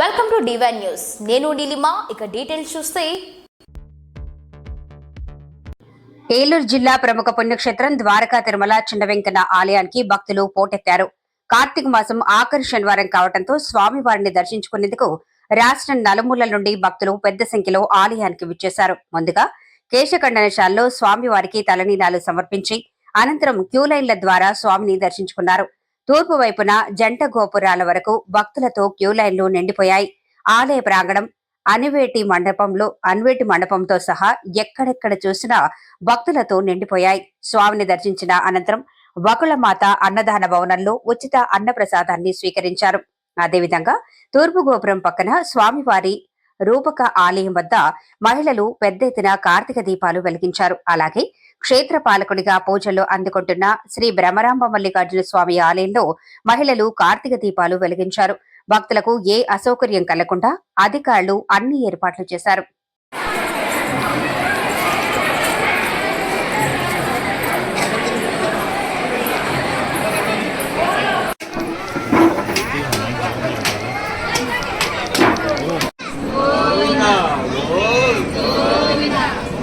Welcome to divine news నేను నీలిమా ఇక details చూస్తే. ఏలూరు జిల్లా ప్రముఖ పుణ్యక్షేత్రం ద్వారకా తిరుమల చిన్న వెంకన్న ఆలయానికి భక్తులు పోటెత్తారు. కార్తీక మాసం ఆఖరి శనివారం కావడంతో స్వామివారిని దర్శించుకునేందుకు రాష్ట్రం నలుమూలల నుండి భక్తులు పెద్ద సంఖ్యలో ఆలయానికి విచ్చేశారు. ముందుగా కేశఖండనశాలలో స్వామివారికి తలనీలాలు సమర్పించి అనంతరం క్యూ లైన్ల ద్వారా స్వామిని దర్శించుకున్నారు. తూర్పు వైపున జంట గోపురాల వరకు భక్తులతో క్యూలైన్లు నిండిపోయాయి. ఆలయ ప్రాంగణం అనివేటి మండపంలో అన్వేటి మండపంతో సహా ఎక్కడెక్కడ చూసినా భక్తులతో నిండిపోయాయి. స్వామిని దర్శించిన అనంతరం వకుళమాత అన్నదాన భవనంలో ఉచిత అన్నప్రసాదాన్ని స్వీకరించారు. అదేవిధంగా తూర్పు గోపురం పక్కన స్వామివారి రూపక ఆలయం వద్ద మహిళలు పెద్ద ఎత్తున కార్తీక దీపాలు వెలిగించారు. అలాగే క్షేత్ర పాలకుడిగా పూజలు అందుకుంటున్న శ్రీ భ్రమరాంబ మల్లికార్జున స్వామి ఆలయంలో మహిళలు కార్తీక దీపాలు వెలిగించారు. భక్తులకు ఏ అసౌకర్యం కలగకుండా అధికారులు అన్ని ఏర్పాట్లు చేశారు.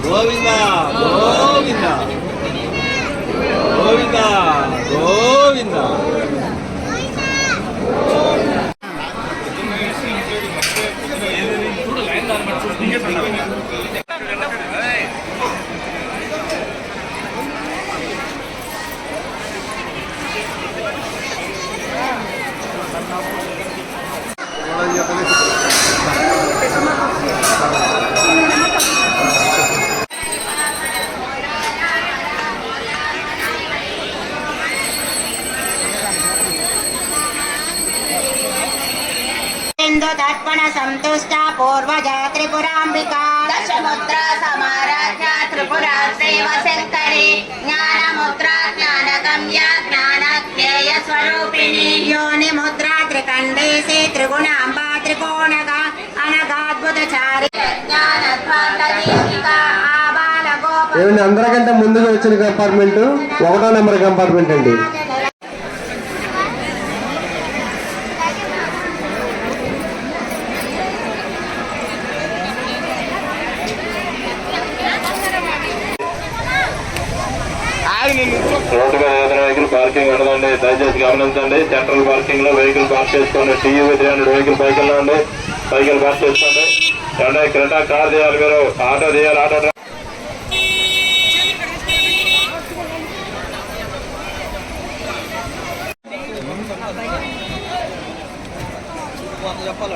గోవింద గోవింద గోవింద గోవింద ఇందు దర్పణ సంతుష్ట పూర్వజా త్రిపురాంబికా దశముద్రా సమారాధ్య త్రిపురా శ్రీవ శంకరి జ్ఞానముద్రా జ్ఞానగమ్య జ్ఞానజ్ఞేయ స్వరూపిణి యోని ముద్రా త్రికండేశి త్రిగుణాంబా త్రికోణగ ఏమండి అందరికంటే ముందుగా వచ్చిన కంపార్ట్మెంట్ ఒకటో నెంబర్ కంపార్ట్మెంట్ అండి. రోడ్డుగా మీద ఏదైనా వెహికల్ పార్కింగ్ ఉండదండి. దయచేసి గమనించండి. సెంట్రల్ పార్కింగ్లో వెహికల్ పార్క్ చేసుకోండి. టీయూవీ త్రీ హండ్రెడ్ వెహికల్ సైకిల్లో ఉండి సైకిల్ పార్క్ చేసుకోండి. ఏమంటే క్రెటా కార్ చేయాలి మీరు. ఆటో చేయాలి ఆటో చెప్పాలి